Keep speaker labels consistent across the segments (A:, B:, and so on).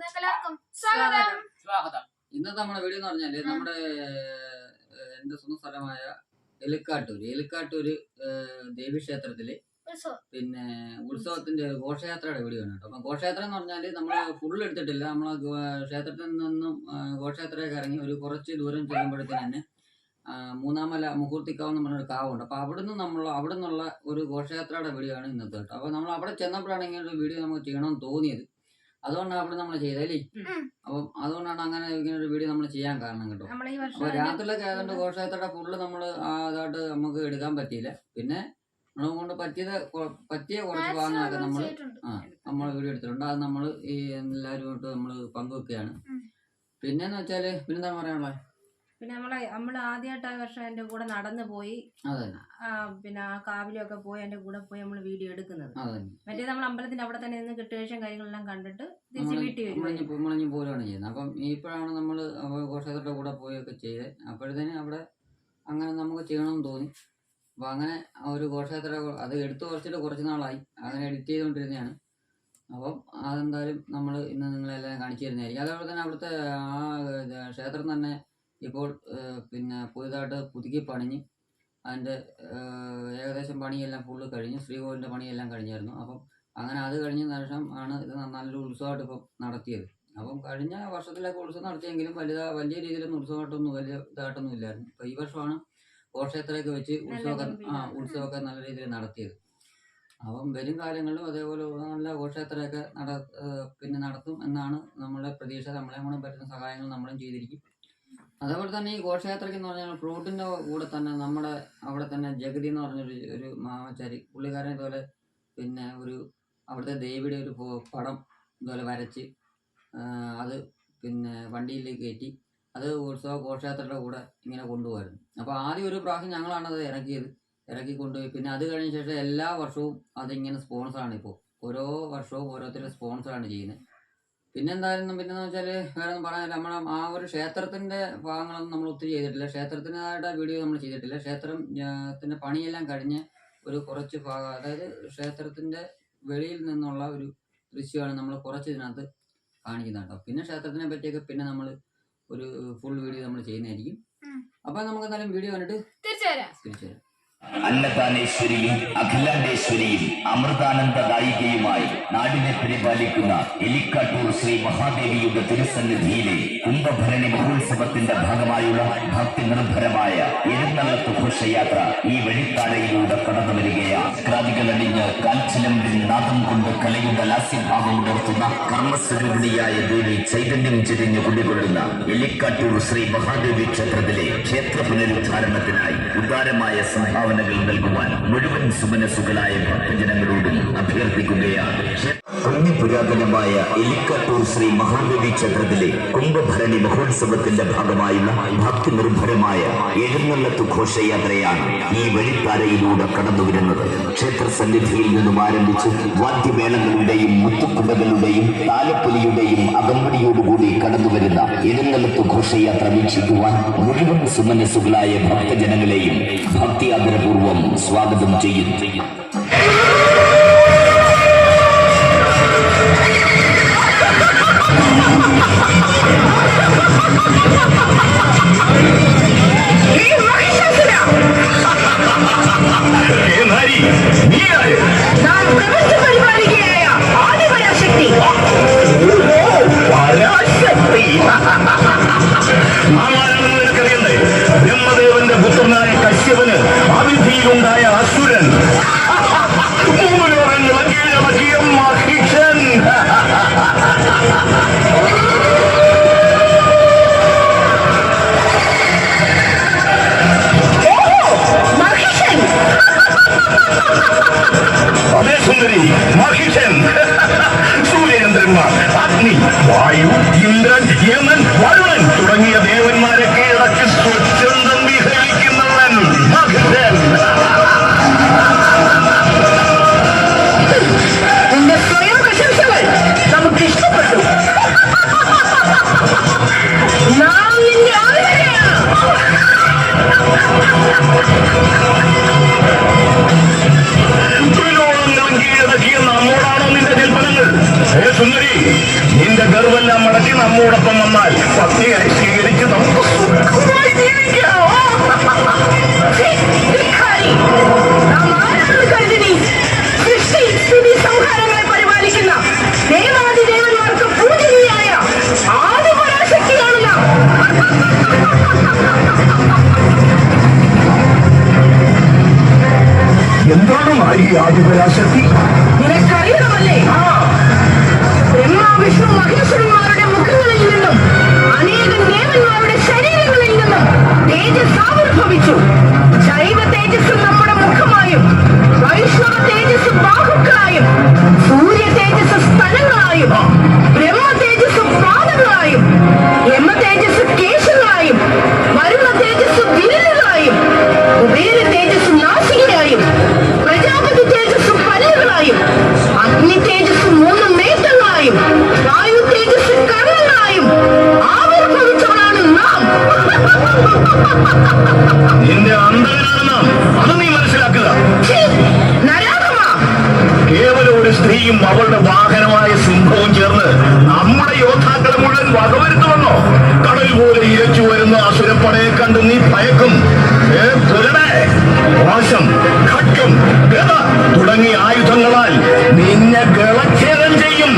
A: നിങ്ങൾക്ക് എല്ലാവർക്കും സ്വാഗതം.
B: സ്വാഗതം. ഇന്നത്തെ നമ്മുടെ വീഡിയോ എന്ന് പറഞ്ഞാൽ നമ്മുടെ എന്റെ സ്വന്തം സ്ഥലമായ എലിക്കാട്ടൂര്. എലിക്കാട്ടൂര് ദേവി
A: ദേവീക്ഷേത്രത്തിൽ
B: പിന്നെ ഉത്സവത്തിന്റെ ഘോഷയാത്രയുടെ വീഡിയോ ആണ് കേട്ടോ. അപ്പൊ ഘോഷയാത്ര എന്ന് പറഞ്ഞാൽ നമ്മൾ ഫുൾ എടുത്തിട്ടില്ല. നമ്മളെ ക്ഷേത്രത്തിൽ നിന്നും ഘോഷയാത്രയൊക്കെ ഇറങ്ങി ഒരു കുറച്ച് ദൂരം ചെല്ലുമ്പോഴത്തേന് തന്നെ മൂന്നാമല മുഹൂർത്തിക്കാവ് എന്ന് പറഞ്ഞൊരു കാവുണ്ട്. അപ്പൊ അവിടുന്ന് നമ്മൾ അവിടെ നിന്നുള്ള ഒരു ഘോഷയാത്രയുടെ വീഡിയോ ആണ് ഇന്നത്തെ കേട്ടോ. അപ്പൊ നമ്മൾ അവിടെ ചെന്നപ്പോഴാണ് ഇങ്ങനെ ഒരു വീഡിയോ നമുക്ക് ചെയ്യണമെന്ന് തോന്നിയത്. അതുകൊണ്ടാണ് അവിടെ നമ്മൾ ചെയ്തല്ലേ. അപ്പം അതുകൊണ്ടാണ് അങ്ങനെ ഇങ്ങനെ ഒരു വീഡിയോ നമ്മൾ ചെയ്യാൻ കാരണം കേട്ടോ.
C: നമ്മൾ ഈ വർഷം
B: അപ്പൊ രാത്രിയിലൊക്കെ ആയതുകൊണ്ട് ഘോഷയാത്രയുടെ ഫുള്ള് നമ്മൾ അതായിട്ട് നമുക്ക് എടുക്കാൻ പറ്റിയില്ല. പിന്നെ നമ്മളെ കൊണ്ട് പറ്റിയത് പറ്റിയ കുറച്ച് ഭാഗങ്ങളൊക്കെ നമ്മൾ ആ നമ്മൾ വീഡിയോ എടുത്തിട്ടുണ്ട്. അത് നമ്മൾ ഈ എല്ലാവരുമായിട്ട് നമ്മൾ പങ്കുവെക്കുകയാണ്. പിന്നെന്ന് വെച്ചാൽ പിന്നെന്താ പറയാനുള്ളത്
C: പിന്നെ നമ്മളെ നമ്മൾ ആദ്യമായിട്ട് ആ വർഷം എന്റെ കൂടെ നടന്നു പോയി.
B: അതെ
C: പിന്നെ ആ കാവിലൊക്കെ പോയി എന്റെ കൂടെ പോയി നമ്മൾ വീഡിയോ എടുക്കുന്നത്. മറ്റേ നമ്മൾ അമ്പലത്തിന്റെ അവിടെ തന്നെ നിന്ന് കിട്ടുകയും കാര്യങ്ങളെല്ലാം കണ്ടിട്ട് തിരിച്ച് വീട്ടിൽ വരും
B: നമ്മളിഞ്ഞ് ചെയ്യുന്നത്. അപ്പം ഇപ്പോഴാണ് നമ്മൾ ഘോഷയാത്രയുടെ കൂടെ പോയൊക്കെ ചെയ്ത്. അപ്പോഴത്തേന് അവിടെ അങ്ങനെ നമുക്ക് ചെയ്യണമെന്ന് തോന്നി. അപ്പം അങ്ങനെ ആ ഒരു ഘോഷയാത്ര അത് എടുത്തു കുറച്ചിട്ട് കുറച്ച് നാളായി. അങ്ങനെ എഡിറ്റ് ചെയ്തുകൊണ്ടിരുന്നതാണ്. അപ്പം അതെന്തായാലും നമ്മൾ ഇന്ന് നിങ്ങളെല്ലാം കാണിച്ചു തരുന്നതായിരിക്കും. അതേപോലെ തന്നെ അവിടുത്തെ ആ ക്ഷേത്രം തന്നെ ഇപ്പോൾ പിന്നെ പുതിയതായിട്ട് പുതുക്കി പണിഞ്ഞ് അതിന്റെ ഏകദേശം പണിയെല്ലാം ഫുള്ള് കഴിഞ്ഞു ശ്രീകോവിലിന്റെ പണിയെല്ലാം കഴിഞ്ഞായിരുന്നു. അപ്പം അങ്ങനെ അത് കഴിഞ്ഞ ശേഷം ആണ് ഇത് നല്ലൊരു ഉത്സവമായിട്ട് ഇപ്പം നടത്തിയത്. അപ്പം കഴിഞ്ഞ വർഷത്തിലൊക്കെ ഉത്സവം നടത്തിയെങ്കിലും വലിയ വലിയ രീതിയിലൊന്നും ഉത്സവമായിട്ടൊന്നും വലിയ ഇതായിട്ടൊന്നും ഇല്ലായിരുന്നു. ഇപ്പം ഈ വർഷമാണ് ഘോഷയാത്രയൊക്കെ വെച്ച് ഉത്സവമൊക്കെ ആ. ഉത്സവമൊക്കെ നല്ല രീതിയിൽ നടത്തിയത്. അപ്പം വരും കാലങ്ങളിലും അതേപോലെ നല്ല ഘോഷയാത്രയൊക്കെ നട പിന്നെ നടത്തും എന്നാണ് നമ്മുടെ പ്രതീക്ഷ. നമ്മളെ കൂടെ പറ്റുന്ന സഹായങ്ങൾ നമ്മളും ചെയ്തിരിക്കും. അതേപോലെ തന്നെ ഈ ഘോഷയാത്രയ്ക്ക് എന്ന് പറഞ്ഞാൽ ഫ്രൂട്ടിന്റെ കൂടെ തന്നെ നമ്മുടെ അവിടെ തന്നെ ജഗതി എന്ന് പറഞ്ഞൊരു ഒരു മാമച്ചാരി പുള്ളിക്കാരൻ ഇതുപോലെ പിന്നെ ഒരു അവിടുത്തെ ദേവിയുടെ ഒരു പടം ഇതുപോലെ വരച്ച് അത് പിന്നെ വണ്ടിയിലേക്ക് കയറ്റി അത് ഉത്സവ ഘോഷയാത്രയുടെ കൂടെ ഇങ്ങനെ കൊണ്ടുപോയിരുന്നു. അപ്പോൾ ആദ്യം ഒരു പ്രാവശ്യം ഞങ്ങളാണത് ഇറക്കിയത് ഇറക്കി കൊണ്ടുപോയി. പിന്നെ അത് കഴിഞ്ഞ ശേഷം എല്ലാ വർഷവും അതിങ്ങനെ സ്പോൺസറാണ് ഇപ്പോൾ. ഓരോ വർഷവും ഓരോരുത്തരുടെ സ്പോൺസറാണ് ചെയ്യുന്നത്. പിന്നെ എന്തായാലും പിന്നെന്ന് വെച്ചാൽ വേറെ ഒന്നും പറയാനില്ല. നമ്മളെ ആ ഒരു ക്ഷേത്രത്തിന്റെ ഭാഗങ്ങളൊന്നും നമ്മൾ ഒത്തിരി ചെയ്തിട്ടില്ല. ക്ഷേത്രത്തിനായിട്ട് വീഡിയോ നമ്മൾ ചെയ്തിട്ടില്ല. ക്ഷേത്രം ആ, ത്തിന്റെ പണിയെല്ലാം കഴിഞ്ഞ് ഒരു കുറച്ച് ഭാഗം അതായത് ക്ഷേത്രത്തിന്റെ വെളിയിൽ നിന്നുള്ള ഒരു ദൃശ്യമാണ് നമ്മൾ കുറച്ച് ഇതിനകത്ത് കാണിക്കുന്നത് കേട്ടോ. പിന്നെ ക്ഷേത്രത്തിനെ പറ്റിയൊക്കെ പിന്നെ നമ്മൾ ഒരു ഫുൾ വീഡിയോ നമ്മൾ ചെയ്യുന്നതായിരിക്കും. അപ്പൊ നമുക്ക് എന്തായാലും വീഡിയോ കണ്ടിട്ട്
A: തിരിച്ചു വരാം.
B: തിരിച്ചു വരാം.
D: അന്നദാനേശ്വരിയും അഖിലാണ്ടേശ്വരിയും അമൃതാനന്ദദായികയുമായി നാടിനെ പരിപാലിക്കുന്ന എലിക്കാട്ടൂർ ശ്രീ മഹാദേവിയുടെ തിരുസന്നിധിയിലെ കുംഭഭരണി മഹോത്സവത്തിന്റെ ഭാഗമായുള്ള ഭക്തി നിർഭരമായ എഴുന്നള്ളത്ത് ഘോഷയാത്ര ഈ വഴിത്താഴയിലൂടെ കടന്നു വരികയാണ്. ക്രാതികളണിഞ്ഞ് കാൽച്ചിലമ്പിൽ നാദം കൊണ്ട് കലയുടെ ലാസ്യഭാവം ഉണർത്തുന്ന കർമ്മസ്വരൂപിണിയായ ദേവി ചൈതന്യം ചെരിഞ്ഞ് കുടികൊള്ളുന്ന എലിക്കാട്ടൂർ ശ്രീ മഹാദേവി ക്ഷേത്രത്തിലെ ക്ഷേത്ര പുനരുദ്ധാരണത്തിനായി ഉദാരമായ സംഭാവനകൾ നൽകുവാൻ മുഴുവൻ സുമനസുകളായ ഭക്തജനങ്ങളോടും അഭ്യർത്ഥിക്കുകയാണ്. പുരാതനമായ എലിക്കാട്ടൂർ ശ്രീ മഹാദേവി ക്ഷേത്രത്തിലെ കുംഭഭരണി മഹോത്സവത്തിന്റെ ഭാഗമായുള്ള ഭക്തി നിർഭരമായ എഴുന്നള്ളത്ത് ഘോഷയാത്രയാണ് ഈ വഴിത്താരയിലൂടെ കടന്നുവരുന്നത് ക്ഷേത്ര സന്നിധിയിൽ നിന്നും ആരംഭിച്ച് വാദ്യമേളങ്ങളുടെയും മുത്തുക്കുടകളുടെയും താലപ്പൊലിയുടെയും അകമ്പടിയോടുകൂടി കടന്നുവരുന്ന എഴുന്നള്ളത്ത് ഘോഷയാത്ര വീക്ഷിക്കുവാൻ മുഴുവൻ സുമനസ്സുകളായ ഭക്തജനങ്ങളെയും ഭക്തി ആദരപൂർവം സ്വാഗതം ചെയ്യുന്നു
E: 이동 나의 아수는 몸을 열은 연기나지 엄마 키친 어메 손들이 마키첸
F: 수리엔들마 앞니
E: 와유
F: 임대 ഒരു സ്ത്രീയും അവളുടെ വാഹനമായ സിംഹവും ചേർന്ന് നമ്മുടെ യോദ്ധാക്കളെ മുഴുവൻ വകവരുത്തുമെന്നോ? കടൽ പോലെ ഇരച്ചു വരുന്ന അസുരപ്പടയെ കണ്ട് നീ ഭയക്കും. പാശം ഖഡ്ഗം ഗദ തുടങ്ങിയ ആയുധങ്ങളാൽ നിന്നെ ഗളച്ഛേദം ചെയ്യും.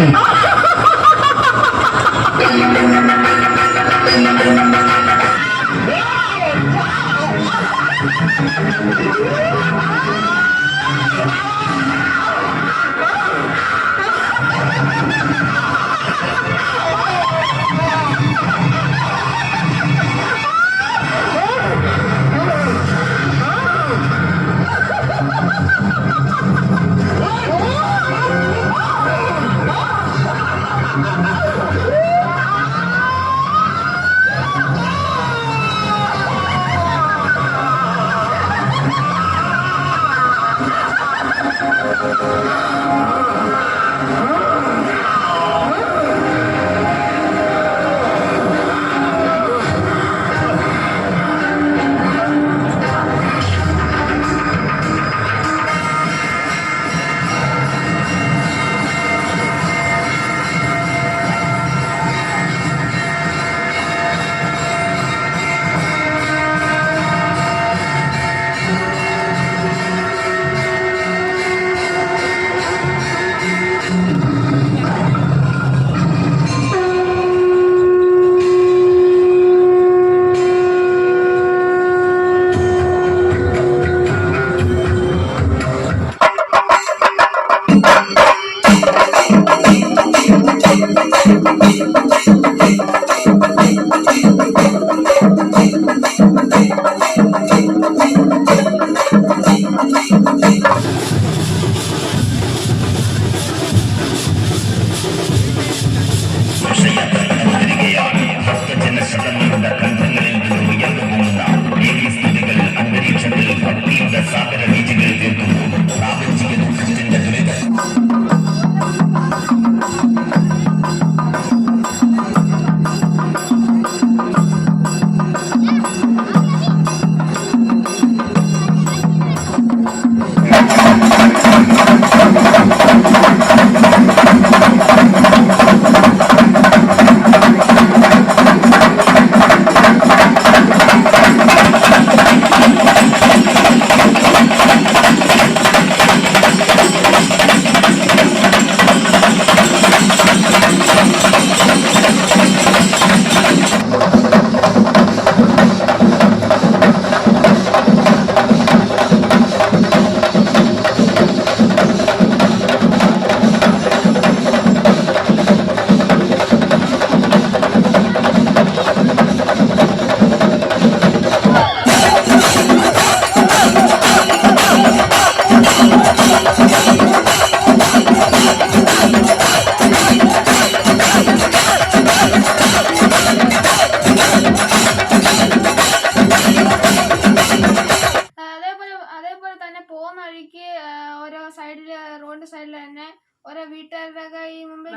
A: റോഡിന്റെ സൈഡിൽ തന്നെ ഓരോ വീട്ടുകാരുടെ ഈ മുമ്പേ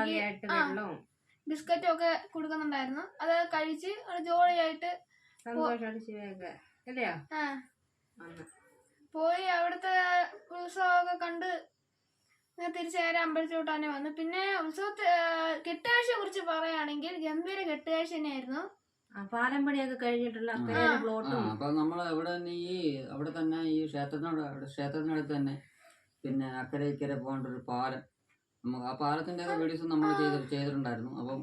A: ആ. ബിസ്ക്കറ്റും ഒക്കെ കൊടുക്കുന്നുണ്ടായിരുന്നു. അത് കഴിച്ച് ഒരു ജോളിയായിട്ട് പോയി അവിടുത്തെ ഉത്സവമൊക്കെ കണ്ട് തിരിച്ചു നേരെ അമ്പലത്തിലോട്ട് തന്നെ വന്നു. പിന്നെ ഉത്സവത്തെ കെട്ടുകാഴ്ചയെ കുറിച്ച് പറയുകയാണെങ്കിൽ ഗംഭീര കെട്ടുകാഴ്ച തന്നെയായിരുന്നു.
C: ആ പാലം കഴിഞ്ഞിട്ടുള്ള പ്ലോട്ടും.
B: അപ്പൊ നമ്മൾ അവിടെ തന്നെ ഈ അവിടെ തന്നെ ഈ ക്ഷേത്രത്തിനോട് അവിടെ ക്ഷേത്രത്തിനടുത്ത് തന്നെ പിന്നെ അക്കരെ ഇക്കരെ പോകേണ്ട ഒരു പാലം. നമുക്ക് ആ പാലത്തിന്റെ ഒക്കെ വീഡിയോസ് നമ്മൾ ചെയ്ത് ചെയ്തിട്ടുണ്ടായിരുന്നു. അപ്പം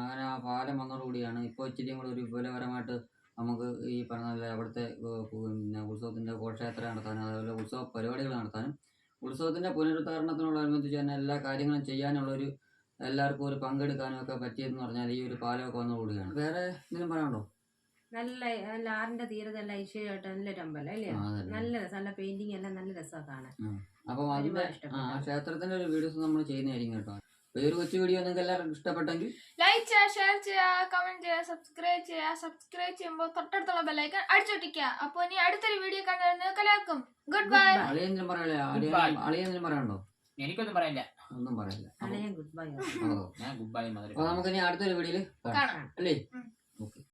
B: അങ്ങനെ ആ പാലം വന്നതോടുകൂടിയാണ് ഇപ്പോൾ ഇച്ചിരിയും കൂടെ ഒരു വിപുലപരമായിട്ട് നമുക്ക് ഈ പറഞ്ഞ അവിടുത്തെ പിന്നെ ഉത്സവത്തിന്റെ ഘോഷയാത്ര നടത്താനും അതുപോലെ ഉത്സവ പരിപാടികൾ നടത്താനും ഉത്സവത്തിന്റെ പുനരുദ്ധാരണത്തിനോടനുബന്ധിച്ച് തന്നെ എല്ലാ കാര്യങ്ങളും ചെയ്യാനുള്ളൊരു എല്ലാവർക്കും ഒരു പങ്കെടുക്കാനും ഒക്കെ പറ്റിയെന്ന് പറഞ്ഞാൽ ഈ ഒരു പാലമൊക്കെ വന്നതോടുകൂടിയാണ്. വേറെ എന്തെങ്കിലും പറയാനുണ്ടോ?
C: നല്ല നല്ല ആറിന്റെ തീരത്ത് നല്ല ഐശ്വര്യമായിട്ട് നല്ലൊരു അമ്പലം അല്ലേ? നല്ല രസം നല്ല പെയിന്റിങ് എല്ലാം നല്ല രസമാണ്. കാണാൻ
B: അപ്പം അതിന്റെ ആ ക്ഷേത്രത്തിന്റെ ഒരു വീഡിയോസ് നമ്മൾ ചെയ്യുന്നതായിരിക്കും കേട്ടോ. വേറെ ഈ ഒരു കൊച്ചു വീഡിയോ നിങ്ങൾക്ക് എല്ലാവർക്കും ഇഷ്ടപ്പെട്ടെങ്കിൽ
A: ലൈക്ക് ചെയ്യുക ഷെയർ ചെയ്യുക കമന്റ് ചെയ്യുക സബ്സ്ക്രൈബ് ചെയ്യുക. സബ്സ്ക്രൈബ് ചെയ്യുമ്പോൾ തൊട്ടടുത്തുള്ള ബെല്ലൈക്കൺ അടിച്ചൊട്ടിക്കുക. അപ്പോൾ ഇനി അടുത്തൊരു വീഡിയോ കണ്ടുവരുന്നത് എല്ലാവർക്കും ഗുഡ് ബൈ
B: അളിയന്തരം
G: പറയാ
B: അളിയന്തരം പറയണ്ടോ
G: എനിക്കൊന്നും പറയില്ല
B: ഒന്നും പറയില്ല
C: ഗുഡ് ബൈ
B: ഓ.
G: ഞാൻ ഗുഡ് ബൈ
B: നമുക്ക് ഇനി അടുത്തൊരു വീഡിയോയിൽ
A: കാണാം.
B: അല്ലേ. ഓക്കെ